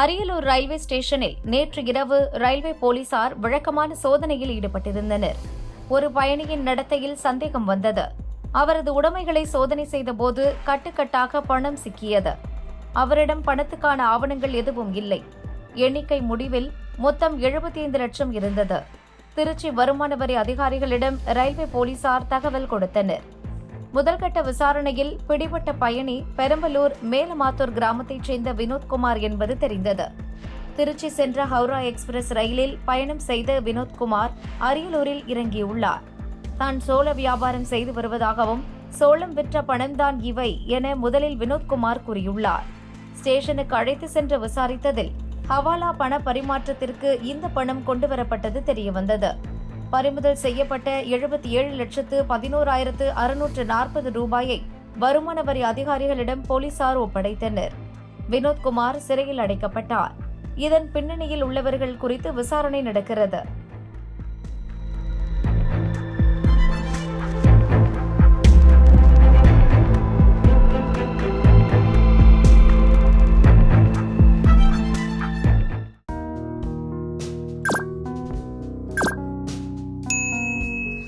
Ariyalur railway ஸ்டேஷனில் நேற்று இரவு ரயில்வே போலீசார் வழக்கமான சோதனையில் ஈடுபட்டிருந்தனர். ஒரு பயணியின் நடத்தையில் சந்தேகம் வந்தது. அவரது உடைமைகளை சோதனை செய்தபோது கட்டுக்கட்டாக பணம் சிக்கியது. அவரிடம் பணத்துக்கான ஆவணங்கள் எதுவும் இல்லை. எண்ணிக்கை முடிவில் மொத்தம் 75 லட்சம் இருந்தது. திருச்சி வருமான வரி அதிகாரிகளிடம் ரயில்வே போலீசார் தகவல் கொடுத்தனர். முதல்கட்ட விசாரணையில் பிடிபட்ட பயணி பெரம்பலூர் மேலமாத்தூர் கிராமத்தைச் சேர்ந்த வினோத்குமார் என்பது தெரிந்தது. திருச்சி சென்ற ஹவுரா எக்ஸ்பிரஸ் ரயிலில் பயணம் செய்த வினோத்குமார் அரியலூரில் இறங்கியுள்ளார். தான் சோள வியாபாரம் செய்து வருவதாகவும் சோளம் விற்ற பணம்தான் இவை என முதலில் வினோத்குமார் கூறியுள்ளார். ஸ்டேஷனுக்கு அழைத்து சென்று விசாரித்ததில் ஹவாலா பண பரிமாற்றத்திற்கு இந்த பணம் கொண்டுவரப்பட்டது தெரியவந்தது. பறிமுதல் செய்யப்பட்ட எழுபத்தி ஏழு லட்சத்து பதினோராயிரத்து அறுநூற்று நாற்பது ரூபாயை வருமான வரி அதிகாரிகளிடம் போலீசார் ஒப்படைத்தனர். வினோத்குமார் சிறையில் அடைக்கப்பட்டார். இதன் பின்னணியில் உள்ளவர்கள் குறித்து விசாரணை நடக்கிறது.